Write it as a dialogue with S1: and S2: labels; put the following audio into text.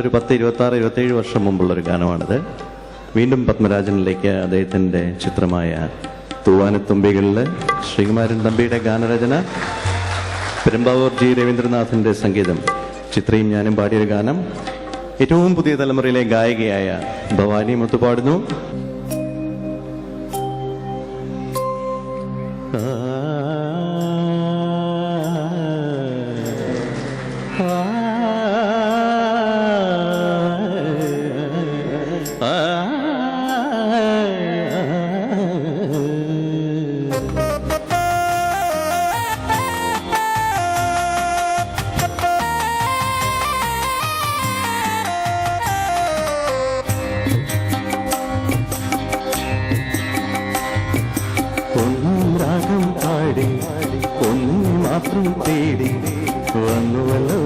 S1: ഒരു പത്ത് ഇരുപത്തി ആറ് ഇരുപത്തേഴ് വർഷം മുമ്പുള്ളൊരു ഗാനമാണിത്. വീണ്ടും പത്മരാജനിലേക്ക് അദ്ദേഹത്തിന്റെ ചിത്രമായ തൂവാനത്തുമ്പികളിൽ ശ്രീകുമാരൻ തമ്പിയുടെ ഗാനരചന പെരുമ്പാവൂർ ജി രവീന്ദ്രനാഥിന്റെ സംഗീതം ചിത്രയും ഞാനും പാടിയൊരു ഗാനം ഏറ്റവും പുതിയ തലമുറയിലെ ഗായികയായ ഭവാനി മുത്തുപാടുന്നു. ആ చూసేడి వంగువలో